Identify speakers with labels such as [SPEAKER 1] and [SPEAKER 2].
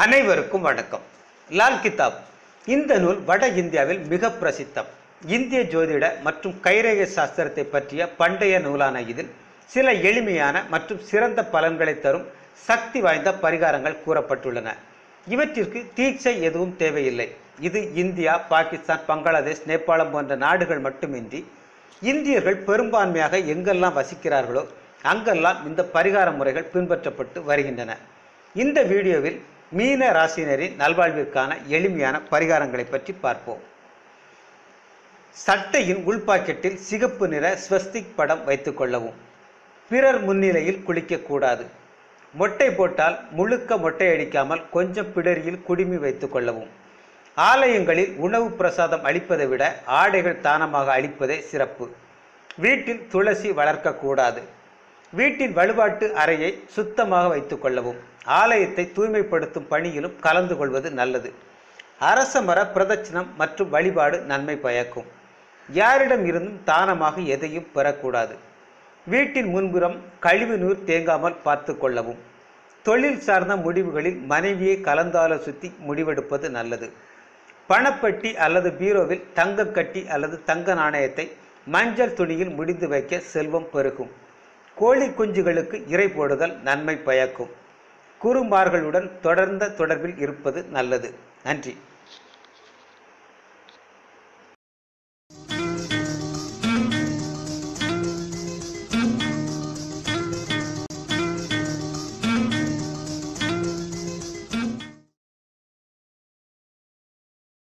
[SPEAKER 1] அனைவருக்கும் வணக்கம். லால் கிதாப் இந்த நூல் வட இந்தியாவில் மிக பிரசித்தம். இந்திய ஜோதிட மற்றும் கைரேகை சாஸ்திரத்தை பற்றிய பண்டைய நூலான இதில் சில எளிமையான மற்றும் சிறந்த பலன்களை தரும் சக்தி வாய்ந்த பரிகாரங்கள் கூறப்பட்டுள்ளன. இவற்றிற்கு தீட்சை எதுவும் தேவையில்லை. இது இந்தியா பாகிஸ்தான் பங்களாதேஷ் நேபாளம் போன்ற நாடுகள் மட்டுமின்றி இந்தியர்கள் பெரும்பான்மையாக எங்கெல்லாம் வசிக்கிறார்களோ அங்கெல்லாம் இந்த பரிகார முறைகள் பின்பற்றப்பட்டு வருகின்றன. இந்த வீடியோவில் மீன ராசினரின் நல்வாழ்விற்கான எளிமையான பரிகாரங்களை பற்றி பார்ப்போம். சட்டையின் உள்பாக்கெட்டில் சிகப்பு நிற ஸ்வஸ்திக் படம் வைத்துக் கொள்ளவும். பிறர் முன்னிலையில் குளிக்கக்கூடாது மொட்டை போட்டால் முழுக்க மொட்டை அடிக்காமல் கொஞ்சம் பிடரியில் குடுமி வைத்துக் கொள்ளவும். ஆலயங்களில் உணவு பிரசாதம் அளிப்பதை விட ஆடைகள் தானமாக அளிப்பதே சிறப்பு. வீட்டில் துளசி வளர்க்கக்கூடாது வீட்டின் வழிபாட்டு அறையை சுத்தமாக வைத்துக் கொள்ளவும் ஆலயத்தை தூய்மைப்படுத்தும் பணியிலும் கலந்து கொள்வது நல்லது. அரச மர பிரதட்சணம் மற்றும் வழிபாடு நன்மை பயக்கும். யாரிடம் இருந்தும் தானமாக எதையும் பெறக்கூடாது. வீட்டின் முன்புறம் கழிவு நீர் தேங்காமல் பார்த்து கொள்ளவும். தொழில் சார்ந்த முடிவுகளில் மனைவியை கலந்தாலோசித்து முடிவெடுப்பது நல்லது. பணப்பெட்டி அல்லது பீரோவில் தங்கக்கட்டி அல்லது தங்க நாணயத்தை மஞ்சள் துணியில் முடிந்து வைக்க செல்வம் பெருகும். கோழி குஞ்சுகளுக்கு இறை போடுதல் நன்மை பயக்கும். குறும்பார்களுடன் தொடர்ந்த தொடர்பில் இருப்பது நல்லது. நன்றி.